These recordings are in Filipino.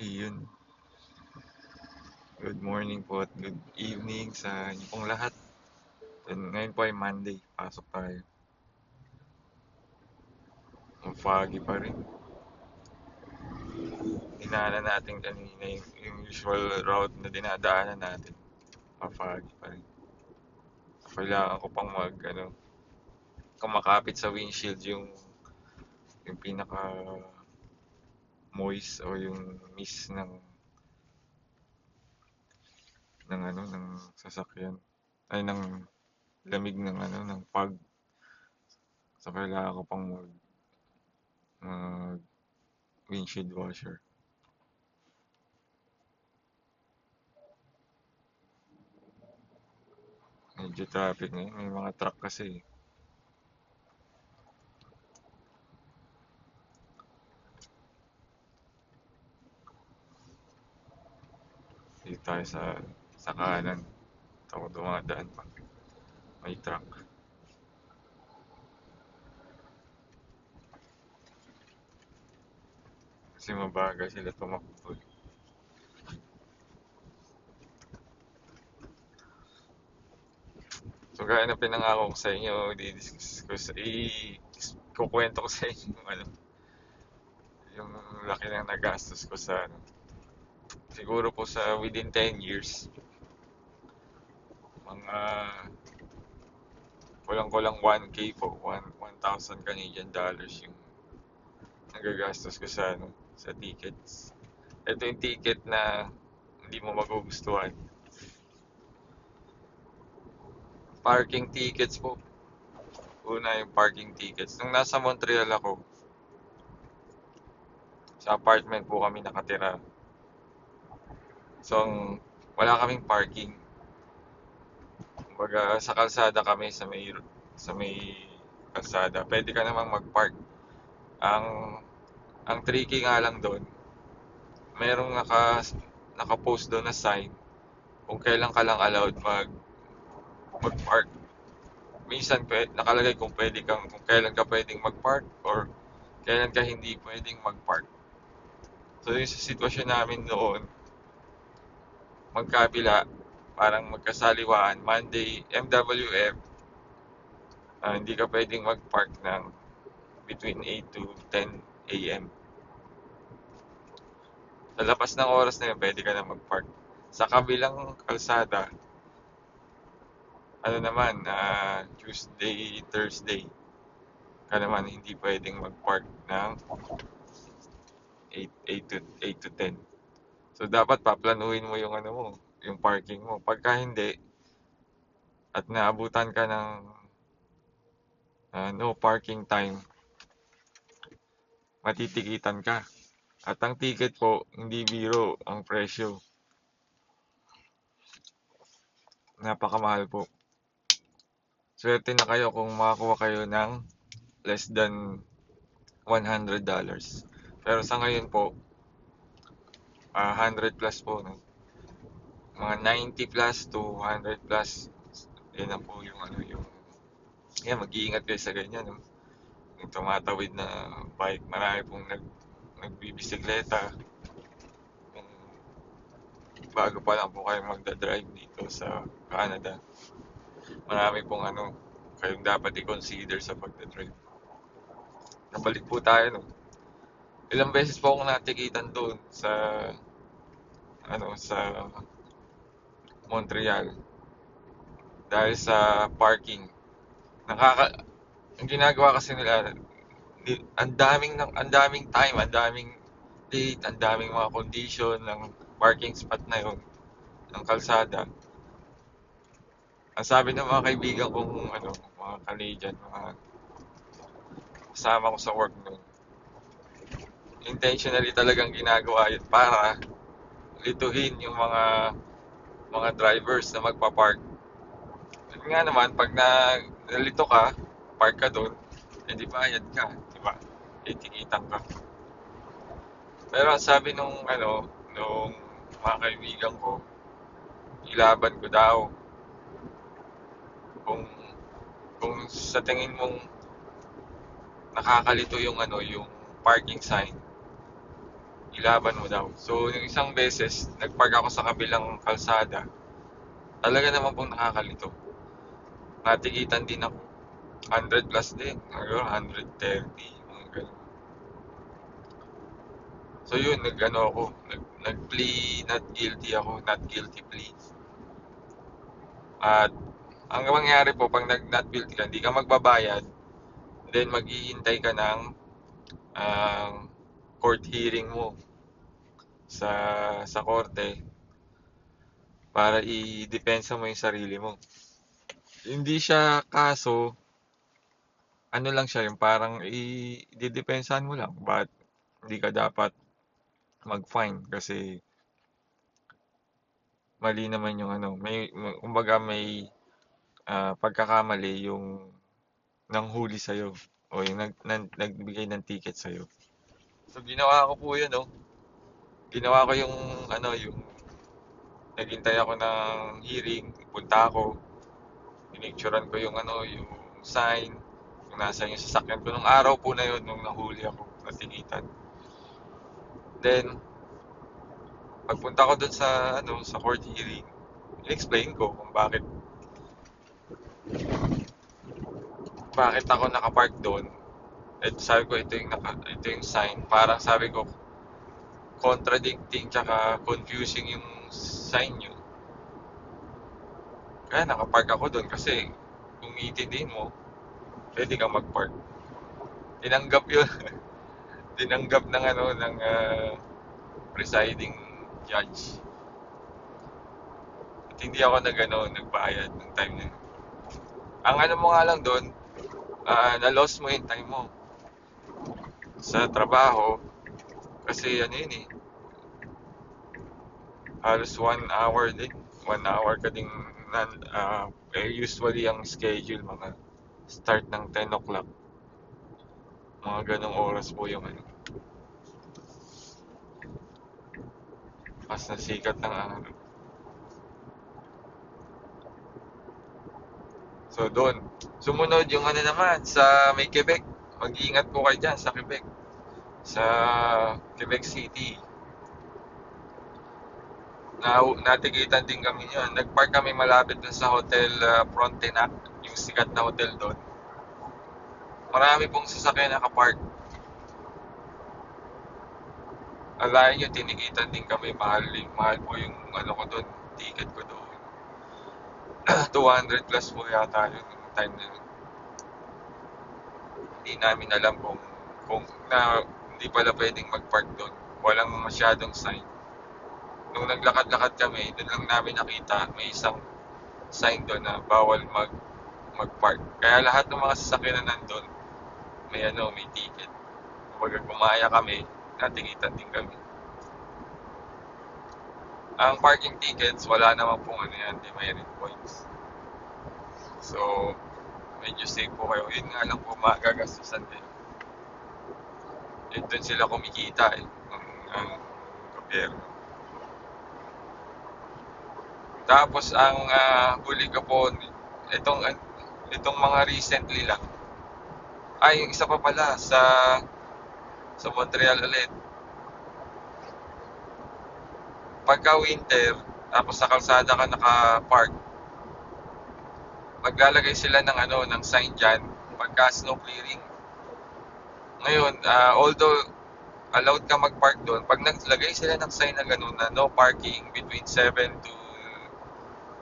Iyon. Good morning po at good evening sa inyo pong lahat. And ngayon po ay Monday. Pasok tayo. Ang foggy pa rin. Dinaanan natin kanina yung, yung usual route na dinadaanan natin. Pa-foggy pa rin. Kailangan ko pang mag, ano, kumakapit sa windshield yung yung pinaka moist o yung mist ng ng ano ng sasakyan. Ay ng lamig ng ano ng pag. So kailangan ko pang mag, mag windshield washer. Medyo traffic ngayon. May mga truck kasi dito tayo sa sa kanan ako dumadaan pa. May truck. Kasi mabagal sila tumakbo. So gaya na pinangako ko sa inyo di-discuss ko sa i kukwento ko sa inyo ano yung laki ng nagastos ko sa ano siguro po sa within 10 years. Mga kulang-kulang 1k po 1 1,000 Canadian dollars yung nagagastos ko sa ano sa tickets. Ito yung ticket na hindi mo magugustuhan. Parking tickets po. Una yung parking tickets. Nung nasa Montreal ako sa apartment po kami nakatira So, wala kaming parking. Kumbaga, sa kalsada kami, sa may, sa may kalsada. Pwede ka namang mag-park. Ang, ang tricky nga lang doon, merong naka, naka-post doon na sign kung kailan ka lang allowed mag, mag-park. Minsan, pwede, nakalagay kung pwede kang, kung kailan ka pwedeng mag-park or kailan ka hindi pwedeng mag-park. So, yung sa sitwasyon namin noon, magkabila, parang magkasaliwaan, Monday, MWF, ah, hindi ka pwedeng mag-park ng between 8 to 10 a.m. Sa labas ng oras na yun, pwede ka na mag-park. Sa kabilang kalsada, ano naman, ah, Tuesday, Thursday, ka naman hindi pwedeng mag-park ng 8, 8 to 8 to 10. So dapat paplanuhin mo yung ano mo, yung parking mo. Pagka hindi at naabutan ka ng ah, no parking time, matitikitan ka. At ang ticket po, hindi biro ang presyo. Napakamahal po. Swerte na kayo kung makakuha kayo ng less than $100. Pero sa ngayon po, ah, 100 plus po, no? Mga 90 plus to 100 plus. Yan na po yung ano yung yan, mag-iingat kayo sa ganyan, no? Yung tumatawid na bike, marami pong nag nagbibisikleta. Kung bago pa lang po kayo magda-drive dito sa Canada. Marami pong ano, kayong dapat i-consider sa pagda-drive. Nabalik po tayo, no? Ilang beses po akong natikitan doon sa ano sa Montreal dahil sa parking. Nakaka ang ginagawa kasi nila ang daming ng ang daming time, ang daming date, ang daming mga condition ng parking spot na yon ng kalsada. Ang sabi ng mga kaibigan kong ano, mga Canadian, mga kasama ko sa work noon, intentionally talagang ginagawa yun para lituhin yung mga mga drivers na magpa-park. Yun nga naman, pag na, nalito ka, park ka doon, edi bayad ka, di ba? Itikitan ka. Pero sabi nung ano, nung mga kaibigan ko, ilaban ko daw. Kung kung sa tingin mong nakakalito yung ano, yung parking sign, ilaban mo daw. So, yung isang beses, nagpark ako sa kabilang kalsada. Talaga naman pong nakakalito. Natikitan din ako. 100 plus din. Or 130. Mga ganun. So yun, nag-ano ako. Nag, nag-plea not guilty ako. Not guilty plea. At ang mangyayari po, pag nag-not guilty ka, hindi ka magbabayad. Then maghihintay ka ng ang court hearing mo sa sa korte para i-depensa mo yung sarili mo. Hindi siya kaso, ano lang siya, yung parang i-depensahan mo lang. But hindi ka dapat mag-fine kasi mali naman yung ano, may, kumbaga may ah, pagkakamali yung nanghuli sa'yo o yung nag, nag, nagbigay ng ticket sa'yo. So ginawa ko po yun, no? Ginawa ko yung ano, yung naghintay ako ng hearing, punta ako, pinicturean ko yung ano, yung sign, kung nasa yung sasakyan ko nung araw po na yun, nung nahuli ako, natikitan. Then, pagpunta ko dun sa, ano, sa court hearing, in-explain ko kung bakit bakit ako nakapark doon. At sabi ko, ito yung, naka, ito yung sign. Parang sabi ko, contradicting tsaka confusing yung sign nyo. Kaya nakapark ako doon kasi kung iintindihin mo, pwede kang magpark. Tinanggap yun. Tinanggap ng ano, ng uh, presiding judge. At hindi ako nag, ano, nagbayad ng time na yun. Ang ano mo nga lang doon, uh, na-loss mo yung time mo sa trabaho kasi ano yun eh halos one hour din one hour ka ding uh, eh, usually ang schedule mga start ng 10 o'clock mga ganong oras po yung ano mas nasikat ng ano So doon. Sumunod yung ano naman sa may Quebec. Mag-iingat po kayo dyan sa Quebec. Sa Quebec City. Na, natigitan din kami yun. Nagpark kami malapit dun sa Hotel uh, Frontenac. Yung sikat na hotel doon. Marami pong sasakyan nakapark. Alayan nyo, tinigitan din kami. Mahal, mahal po yung ano ko doon. Ticket ko doon. 200 plus po yata yun yung time na yun. Hindi namin alam kung kung na hindi pala pwedeng mag-park doon. Walang masyadong sign. Nung naglakad-lakad kami, doon lang namin nakita may isang sign doon na bawal mag mag-park. Kaya lahat ng mga sasakyan na nandun, may ano, may ticket. Kapag gumaya kami, natingitan din kami. Ang parking tickets, wala naman pong ano yan, di merit points. So, medyo safe po kayo. Yun nga lang po, magagastusan din. Yun doon sila kumikita eh, ang, ang gobyerno. Tapos ang uh, huli ko po, itong, itong mga recently lang, ay isa pa pala sa sa Montreal ulit pagka winter, tapos sa kalsada ka naka-park, maglalagay sila ng ano, ng sign diyan pagka snow clearing. Ngayon, uh, although allowed ka mag-park doon, pag naglagay sila ng sign na gano'n na no parking between 7 to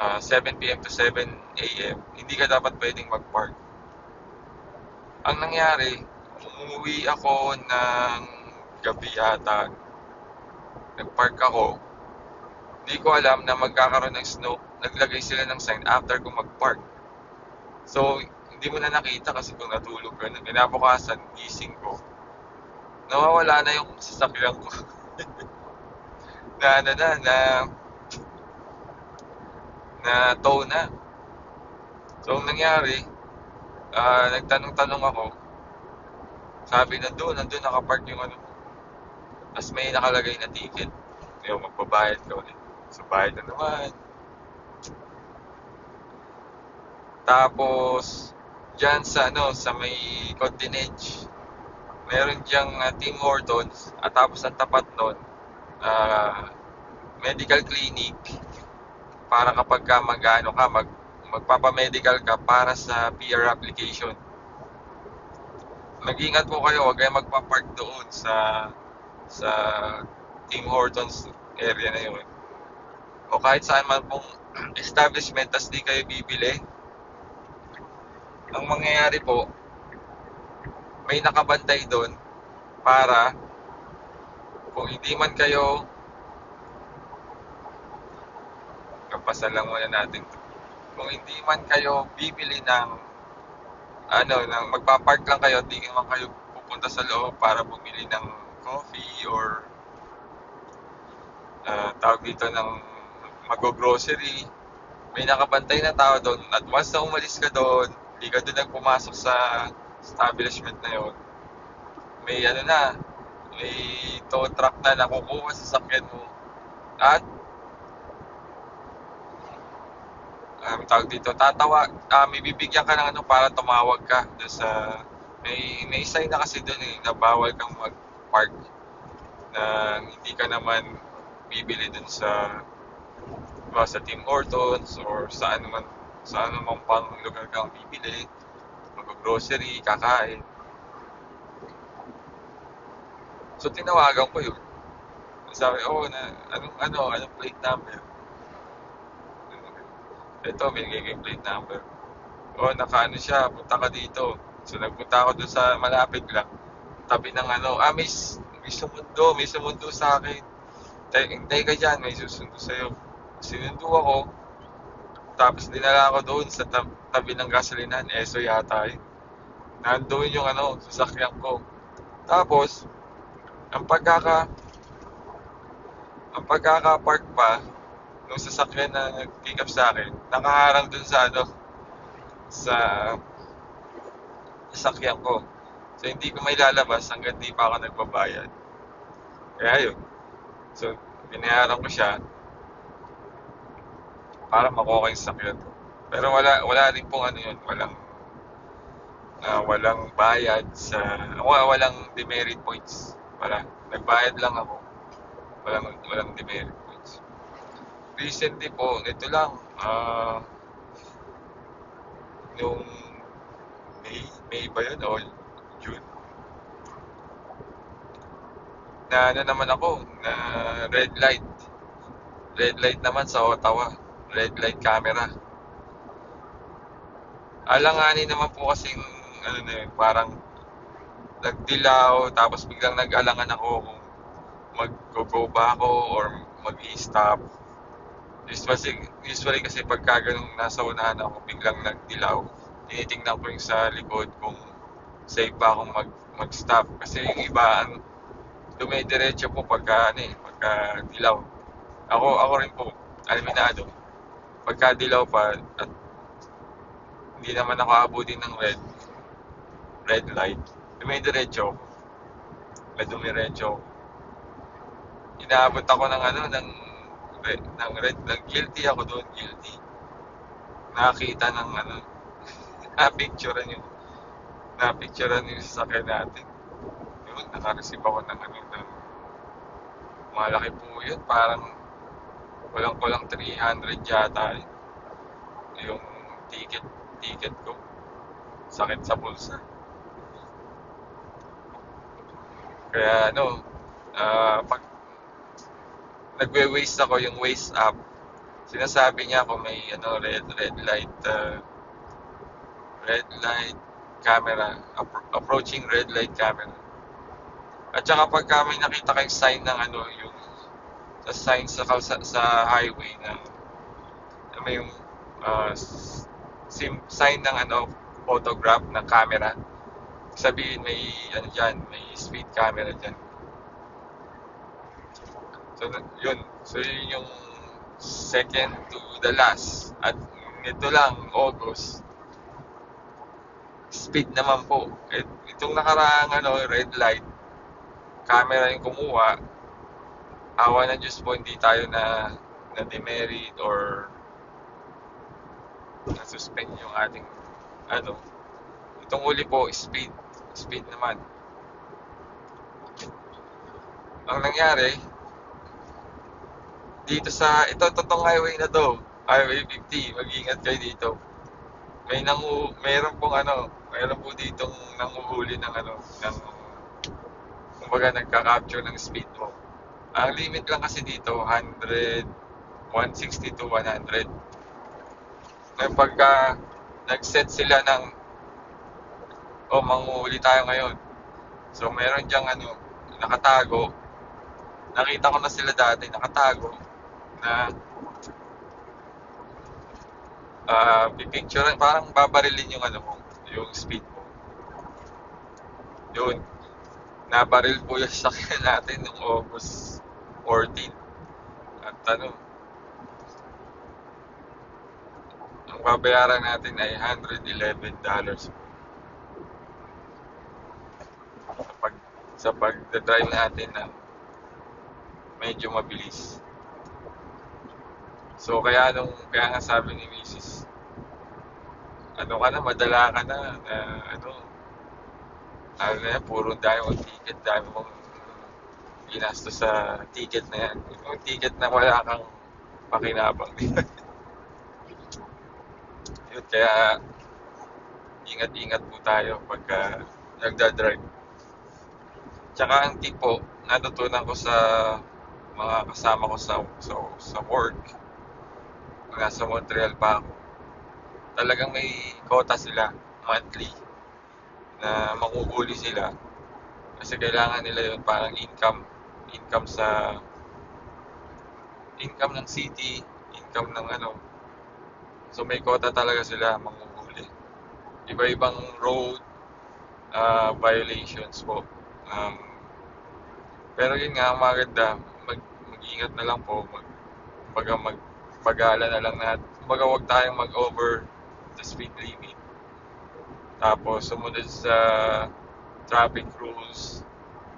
uh, 7 p.m. to 7 a.m., hindi ka dapat pwedeng mag-park. Ang nangyari, umuwi ako ng gabi yata. Nag-park ako. Hindi ko alam na magkakaroon ng snow. Naglagay sila ng sign after ko mag-park. So, hindi mo na nakita kasi kung natulog ka na. Kinabukasan, gising ko. Nawawala na yung sasakyan ko. na, na, na, na, na tow na. So, ang nangyari, uh, nagtanong-tanong ako. Sabi, nandun, nandun nakapark yung ano. Tapos may nakalagay na ticket. Yung magbabayad ka ulit. So, bayad na naman. Tapos, dyan sa, ano, sa may Continental, meron diyang uh, Tim Hortons at tapos ang tapat nun, uh, medical clinic para kapag ka mag-ano ka, mag, magpapamedical ka para sa PR application. Mag-ingat po kayo, huwag kayong magpa-park doon sa sa Tim Hortons area na yun. O kahit saan man pong establishment, tas di kayo bibili. Ang mangyayari po, may nakabantay doon para kung hindi man kayo kapasan lang muna natin kung hindi man kayo bibili ng ano, nang magpa-park lang kayo, hindi naman kayo pupunta sa loob para bumili ng coffee or uh, tawag dito ng mag-grocery. May nakabantay na tao doon at once na umalis ka doon, ka doon nagpumasok sa establishment na yon may ano na, may tow truck na nakukuha sa sakyan mo. At um, tawag dito, tatawa, uh, may bibigyan ka ng ano para tumawag ka doon sa may may sign na kasi doon eh na bawal kang mag-park na hindi ka naman bibili doon sa diba, sa Tim Hortons or saan man saan naman pang lugar kang bibili mag-grocery, kakain so tinawagan ko yun sabi, oh, na, anong, ano, anong plate number? ito, binigay ko yung plate number. Oh, nakaano siya, punta ka dito. So, nagpunta ako doon sa malapit lang. Tabi ng ano, ah, may, may sumundo, may sumundo sa akin. Hintay ka dyan, may susundo sa'yo. Sinundo ako. Tapos dinala ako doon sa tab tabi ng gasolinahan, ESO yata eh. Nandoon yung ano, sasakyan ko. Tapos, ang pagkaka ang pagkaka-park pa, nung sasakyan na nag-pick up sa akin, nakaharang dun sa ano, sa sasakyan ko. So, hindi ko may lalabas hanggang di pa ako nagbabayad. Kaya yun. So, binayaran ko siya para makuha yung sasakyan ko. Pero wala, wala rin pong ano yun, walang uh, walang bayad sa, walang demerit points. Wala. Nagbayad lang ako. Walang, walang demerit recently po, ito lang, uh, nung May, May ba yun o June? Na ano naman ako, na red light. Red light naman sa Ottawa. Red light camera. Alanganin naman po kasing ano na yun, parang nagdilaw tapos biglang nag-alangan ako kung mag-go ba ako or mag-i-stop Usually, usually kasi pagka ganun nasa unahan ako, biglang nagdilaw, tinitingnan ko yung sa likod kung safe ba akong mag, mag-stop. Kasi yung iba, ang dumidiretso po pagka, ano eh, pagka dilaw. Ako, ako rin po, aliminado. Pagka dilaw pa, at hindi naman ako abutin ng red, red light, dumidiretso. May dumiretso. Inaabot ako ng ano, ng ng red flag. Guilty ako doon, guilty. Nakakita ng ano, na-picturean yung na-picturean yung sasakyan natin. Yun, naka-receive ako ng ano, ng malaki po yun. Parang kulang-kulang 300 yata eh. Yung ticket, ticket ko. Sakit sa bulsa. Kaya ano, uh, pag nagwe-waste ako yung waste app sinasabi niya kung may ano red red light uh, red light camera appro- approaching red light camera at saka pagka may nakita kayong sign ng ano yung sa sign sa sa, sa highway na, na yung uh, sim, sign ng ano photograph ng camera sabihin may ano diyan may speed camera diyan So, yun. So, yun yung second to the last. At nito lang, August, speed naman po. Itong nakaraang ano, red light, camera yung kumuha, awa ng Diyos po, hindi tayo na na demerit or na-suspend yung ating ano. Itong uli po, speed. Speed naman. ang nangyari, dito sa, ito, totoong highway na to, highway 50, mag-ingat kayo dito. May nangu, meron pong ano, meron po ditong nanguhuli ng ano, ng, kumbaga nagka-capture ng speed mo. Ang limit lang kasi dito, 100, 160 to 100. Ngayon pagka nag-set sila ng, oh, manguhuli tayo ngayon. So meron diyang ano, nakatago. Nakita ko na sila dati, nakatago na ah pipicture parang babarilin yung ano mo, yung speed mo. Yun. Nabaril po yung sakyan natin noong August 14. At ano, ang babayaran natin ay $111 dollars sa pag sa pag-drive natin ng medyo mabilis. So kaya nung kaya nga sabi ni Mrs. Ano ka na, madala ka na, na ano, ano na yan, puro mong ticket, dami mong ginastos sa ticket na yan. Yung ticket na wala kang pakinabang. Yun, kaya ingat-ingat po tayo pagka nagda-drive. Tsaka ang tip po, natutunan ko sa mga kasama ko sa, sa, sa work, nasa Montreal pa ako, talagang may quota sila monthly na makuhuli sila kasi kailangan nila yun parang income income sa income ng city income ng ano. So may quota talaga sila manguhuli iba-ibang road ah, violations po. Um, pero yun nga maganda mag, mag-ingat na lang po mag, kumbaga mag pagala na lang natin kumbaga huwag tayong mag-over the speed limit. Tapos sumunod sa traffic rules,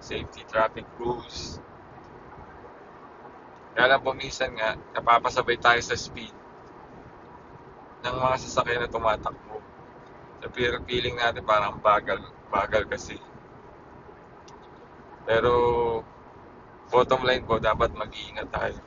safety traffic rules. Kaya lang po minsan nga, napapasabay tayo sa speed ng mga sasakyan na tumatakbo. Fear- feeling natin parang bagal, bagal kasi. Pero bottom line po, dapat mag-iingat tayo.